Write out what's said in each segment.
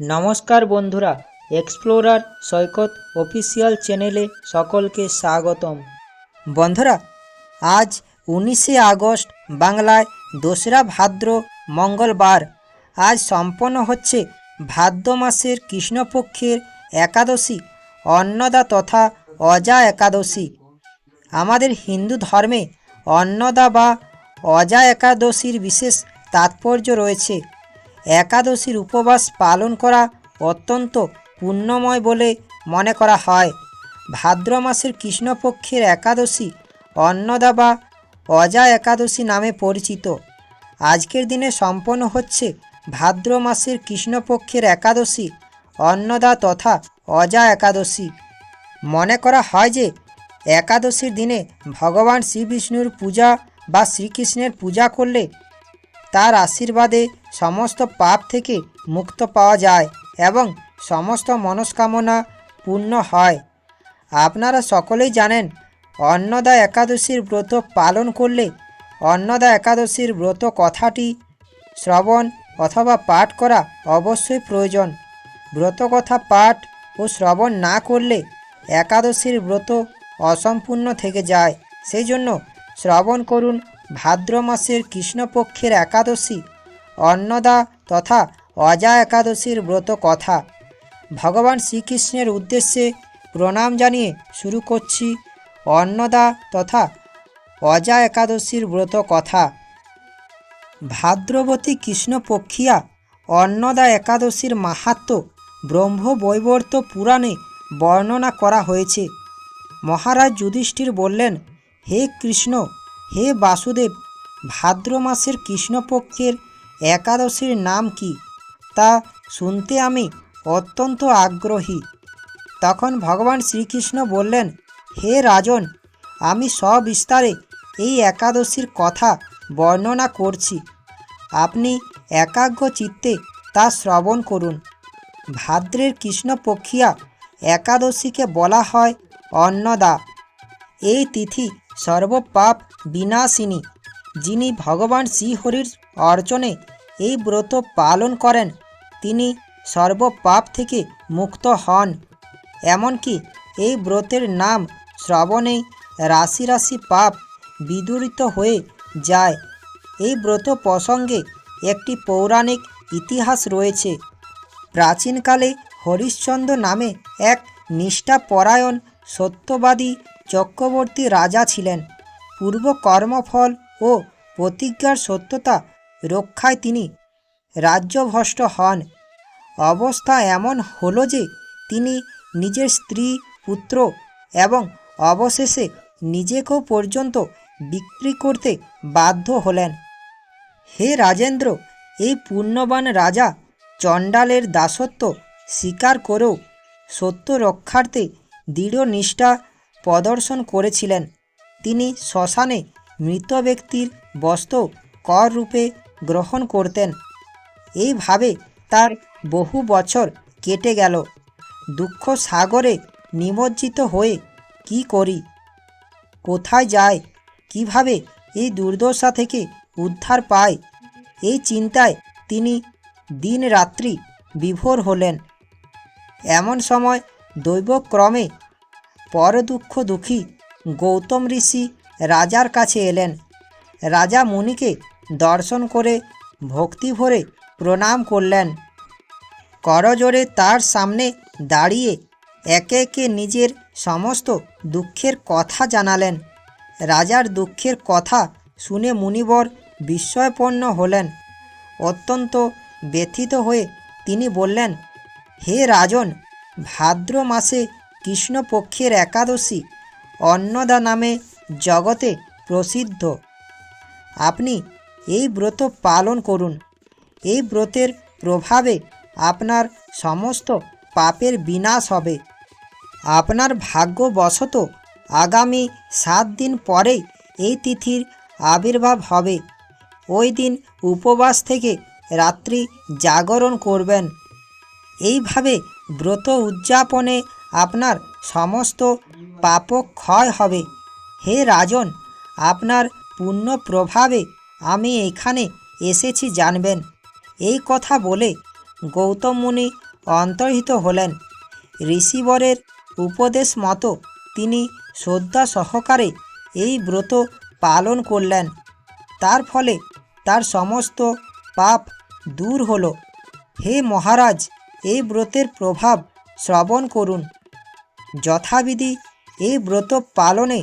নমস্কার বন্ধুরা এক্সপ্লোরার সৈকত অফিসিয়াল চ্যানেলে সকলকে স্বাগতম। বন্ধুরা, আজ উনিশে আগস্ট, বাংলায় দোসরা ভাদ্র মঙ্গলবার। আজ সম্পন্ন হচ্ছে ভাদ্র মাসের কৃষ্ণপক্ষের একাদশী, অন্নদা তথা অজা একাদশী। আমাদের হিন্দু ধর্মে অন্নদা বা অজা একাদশীর বিশেষ তাৎপর্য রয়েছে। একাদশীর উপবাস পালন করা অত্যন্ত পুণ্যময় বলে মনে করা হয়। ভাদ্র মাসের কৃষ্ণপক্ষের একাদশী অন্নদা বা অজা একাদশী নামে পরিচিত। আজকের দিনে সম্পন্ন হচ্ছে ভাদ্র মাসের কৃষ্ণপক্ষের একাদশী অন্নদা তথা অজা একাদশী। মনে করা হয় যে একাদশীর দিনে ভগবান শ্রীবিষ্ণুর পূজা বা শ্রীকৃষ্ণের পূজা করলে তার আশীর্বাদে সমস্ত পাপ থেকে মুক্ত পাওয়া যায় এবং সমস্ত মনস্কামনা পূর্ণ হয়। আপনারা সকলেই জানেন, অন্নদা একাদশীর ব্রত পালন করলে অন্নদা একাদশীর ব্রত কথাটি শ্রবণ অথবা পাঠ করা অবশ্যই প্রয়োজন। ব্রত কথা পাঠ ও শ্রবণ না করলে একাদশীর ব্রত অসম্পূর্ণ থেকে যায়। সেই জন্য শ্রবণ করুন ভাদ্র মাসের কৃষ্ণপক্ষের একাদশী, অন্নদা তথা অজা একাদশীর ব্রত কথা। ভগবান শ্রীকৃষ্ণের উদ্দেশ্যে প্রণাম জানিয়ে শুরু করছি অন্নদা তথা অজা একাদশীর ব্রত কথা। ভাদ্রবতী কৃষ্ণপক্ষিয়া অন্নদা একাদশীর মাহাত্ম ব্রহ্ম বৈবর্ত পুরাণে বর্ণনা করা হয়েছে। মহারাজ যুধিষ্ঠির বললেন, হে কৃষ্ণ হে বাসুদেব, ভাদ্র মাসের কৃষ্ণপক্ষের একাদশীর নাম কি? তা শুনতে আমি অত্যন্ত আগ্রহী। তখন ভগবান শ্রীকৃষ্ণ বললেন, হে রাজন, আমি সবিস্তারে এই একাদশীর কথা বর্ণনা করছি। আপনি একাগ্র চিত্তে তা শ্রবণ করুন। ভাদ্রের কৃষ্ণপক্ষিয়া একাদশীকে বলা হয় অন্নদা। এই তিথি সর্বপাপ বিনাশিনী, যিনি ভগবান শ্রীহরির অর্চনে এই ব্রত পালন করেন, তিনি সর্বপাপ থেকে মুক্ত হন। এমনকি এই ব্রতের নাম শ্রবণেই রাশি রাশি পাপ বিদূরিত হয়ে যায়। এই ব্রত প্রসঙ্গে একটি পৌরাণিক ইতিহাস রয়েছে। প্রাচীনকালে হরিশ্চন্দ্র নামে এক নিষ্ঠাপরায়ণ সত্যবাদী চক্রবর্তী রাজা ছিলেন। পূর্ব কর্মফল ও প্রতিজ্ঞার সত্যতা রক্ষায় তিনি রাজ্যভ্রষ্ট হন। অবস্থা এমন হলো যে তিনি নিজের স্ত্রী, পুত্র এবং অবশেষে নিজেকেও পর্যন্ত বিক্রি করতে বাধ্য হলেন। হে রাজেন্দ্র, এই পুণ্যবান রাজা চণ্ডালের দাসত্ব স্বীকার করেও সত্য রক্ষার্থে দৃঢ় নিষ্ঠা প্রদর্শন করেছিলেন। তিনি শ্মশানে মৃত ব্যক্তির বস্ত্র কর রূপে গ্রহণ করতেন। এইভাবে তার বহু বছর কেটে গেল। দুঃখ সাগরে নিমজ্জিত হয়ে কি করি? কোথায় যায় কীভাবে এই দুর্দশা থেকে উদ্ধার পায় এই চিন্তায় তিনি দিন রাত্রি বিভোর হলেন। এমন সময় দৈবক্রমে পর দুঃখ দুঃখী গৌতম ঋষি রাজার কাছে এলেন। রাজা মুনিকে দর্শন করে ভক্তি ভরে প্রণাম করলেন। করজোরে তার সামনে দাঁড়িয়ে একে একে নিজের সমস্ত দুঃখের কথা জানালেন। রাজার দুঃখের কথা শুনে মুনিবর বিস্ময়পন্ন হলেন। অত্যন্ত ব্যথিত হয়ে তিনি বললেন, হে রাজন, ভাদ্র মাসে কৃষ্ণপক্ষের একাদশী অন্নদা নামে জগতে প্রসিদ্ধ। আপনি এই ব্রত পালন করুন। এই ব্রতের প্রভাবে আপনার সমস্ত পাপের বিনাশ হবে। আপনার ভাগ্যবশত আগামী সাত দিন পরেই এই তিথির আবির্ভাব হবে। ওই দিন উপবাস থেকে রাত্রি জাগরণ করবেন। এইভাবে ব্রত উদযাপনে আপনার সমস্ত পাপ ক্ষয় হবে। হে রাজন, আপনার পূর্ণ প্রভাবে আমি এখানে এসেছি জানবেন। এই কথা বলে গৌতম মুনি অন্তর্হিত হলেন। ঋষিবরের উপদেশ মতো তিনি শ্রদ্ধা সহকারে এই ব্রত পালন করলেন। তার ফলে তার সমস্ত পাপ দূর হলো। হে মহারাজ, এই ব্রতের প্রভাব শ্রবণ করুন। যথাবিধি এই ব্রত পালনে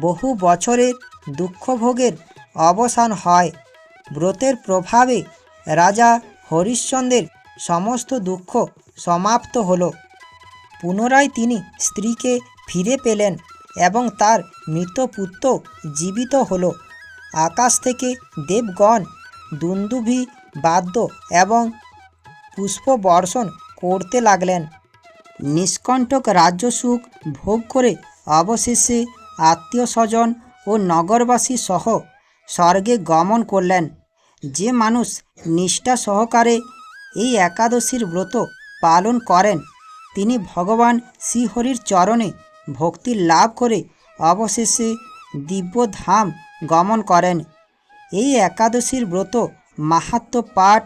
বহু বছরের দুঃখভোগের অবসান হয়। ব্রতের প্রভাবে রাজা হরিশ্চন্দ্রের সমস্ত দুঃখ সমাপ্ত হলো। পুনরায় তিনি স্ত্রীকে ফিরে পেলেন এবং তার মৃত পুত্র জীবিত হল। আকাশ থেকে দেবগণ দুন্দুভি বাদ্য এবং পুষ্প বর্ষণ করতে লাগলেন। নিষ্কণ্টক রাজ্যসুখ ভোগ করে অবশেষে আত্মীয় স্বজন ও নগরবাসী সহ স্বর্গে গমন করলেন। যে মানুষ নিষ্ঠা সহকারে এই একাদশীর ব্রত পালন করেন, তিনি ভগবান শ্রীহরির চরণে ভক্তি লাভ করে অবশেষে দিব্যধাম গমন করেন। এই একাদশীর ব্রত মাহাত্ম পাঠ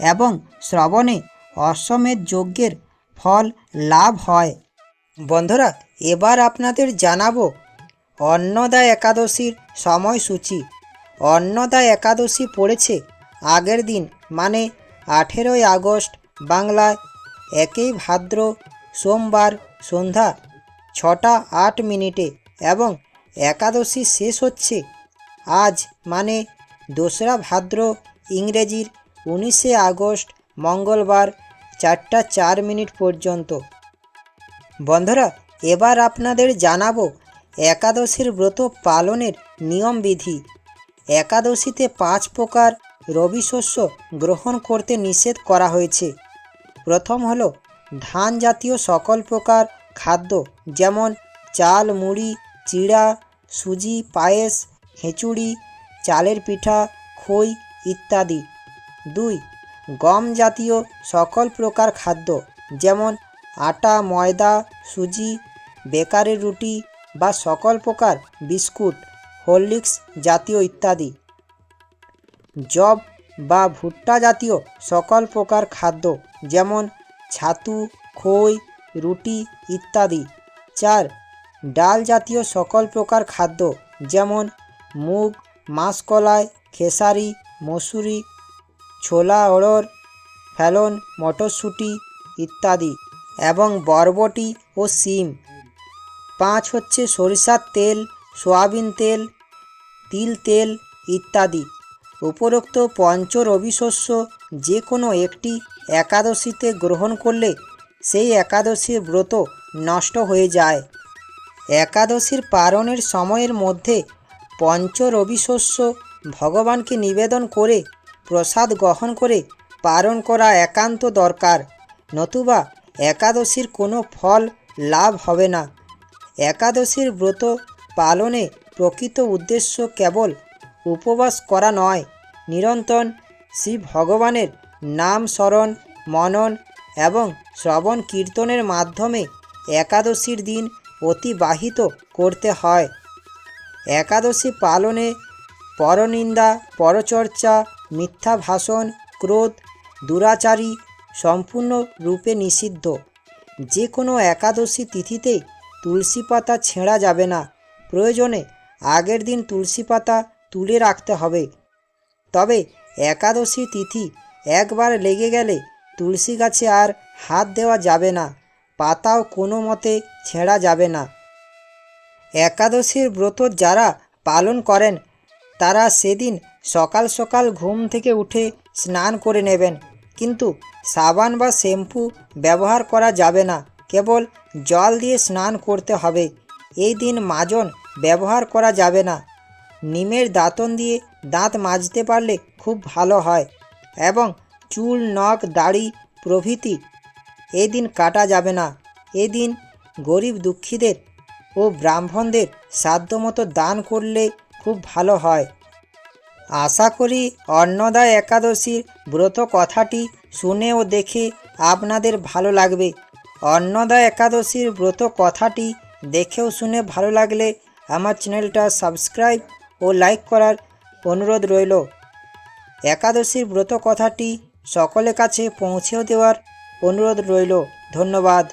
এবং শ্রবণে অশ্বমেধ যজ্ঞের ফল লাভ হয়। বন্ধুরা, এবার আপনাদের জানাব অন্নদা একাদশীর সময়সূচি। অন্নদা একাদশী পড়েছে আগের দিন মানে আঠেরোই আগস্ট, বাংলায় একই ভাদ্র, সোমবার, সন্ধ্যা ছটা আট মিনিটে এবং একাদশী শেষ হচ্ছে আজ মানে দোসরা ভাদ্র, ইংরেজির উনিশে আগস্ট, মঙ্গলবার চারটা চার মিনিট পর্যন্ত। বন্ধুরা, এবার আপনাদের জানাব একাদশীর ব্রত পালনের নিয়মবিধি। একাদশীতে পাঁচ প্রকার রবি শস্য গ্রহণ করতে নিষেধ করা হয়েছে। প্রথম হলো, ধান জাতীয় সকল প্রকার খাদ্য, যেমন চাল, মুড়ি, চিড়া, সুজি, পায়েস হেঁচুড়ি চালের পিঠা, খই ইত্যাদি। দুই গম জাতীয় সকল প্রকার খাদ্য, যেমন আটা, ময়দা, সুজি, বেকারের রুটি বা সকল প্রকার বিস্কুট, হরলিক্স জাতীয় ইত্যাদি। জব বা ভুট্টা জাতীয় সকল প্রকার খাদ্য, যেমন ছাতু, খই, রুটি ইত্যাদি। চার, ডাল জাতীয় সকল প্রকার খাদ্য, যেমন মুগ, মাসকলাই, খেসারি, মসুরি ছোলা অড়র ফেলন, মটরশুঁটি ইত্যাদি এবং বরবটি ও শিম পাঁচ হচ্ছে সরিষার তেল, সয়াবিন তেল, তিল তেল ইত্যাদি। উপরোক্ত পঞ্চ রবি শস্য যে কোনো একটি একাদশীতে গ্রহণ করলে সেই একাদশীর ব্রত নষ্ট হয়ে যায়। একাদশীর পারণের সময়ের মধ্যে পঞ্চ রবি শস্য ভগবানকে নিবেদন করে প্রসাদ গ্রহণ করে পালন করা একান্ত দরকার, নতুবা একাদশীর কোনো ফল লাভ হবে না। একাদশীর ব্রত পালনে প্রকৃত উদ্দেশ্য কেবল উপবাস করা নয়, নিরন্তর শ্রী ভগবানের নাম স্মরণ, মনন এবং শ্রবণ কীর্তনের মাধ্যমে একাদশীর দিন অতিবাহিত করতে হয়। একাদশী পালনে পরনিন্দা, পরচর্চা মিথ্যা ভাষণ, ক্রোধ, দুরাচারী সম্পূর্ণ রূপে নিষিদ্ধ। যে কোনো একাদশী তিথিতে তুলসী পাতা ছেঁড়া যাবে না। প্রয়োজনে আগের দিন তুলসী পাতা তুলে রাখতে হবে। তবে একাদশী তিথি একবার লেগে গেলে তুলসী গাছে আর হাত দেওয়া যাবে না, পাতাও কোনো মতে ছেঁড়া যাবে না। একাদশীর ব্রত যারা পালন করেন, তারা সেদিন সকাল সকাল ঘুম থেকে উঠে স্নান করে নেবেন। কিন্তু সাবান বা শ্যাম্পু ব্যবহার করা যাবে না। কেবল জল দিয়ে স্নান করতে হবে। এই দিন মাজন ব্যবহার করা যাবে না। নিমের দাঁতন দিয়ে দাঁত মাজতে পারলে খুব ভালো হয় এবং চুল, নখ, দাড়ি, প্রভৃতি এই দিন কাটা যাবে না। এই দিন গরিব দুঃখীদের ও ব্রাহ্মণদের সাধ্যমতো দান করলে খুব ভালো হয়। আশা করি অন্নদা একাদশীর ব্রত কথাটি শুনে ও দেখে আপনাদের ভালো লাগবে। অন্নদা একাদশীর ব্রত কথাটি দেখেও শুনে ভালো লাগলে আমার চ্যানেলটা সাবস্ক্রাইব ও লাইক করার অনুরোধ রইল। একাদশীর ব্রত কথাটি সকলের কাছে পৌঁছেও দেওয়ার অনুরোধ রইল। ধন্যবাদ।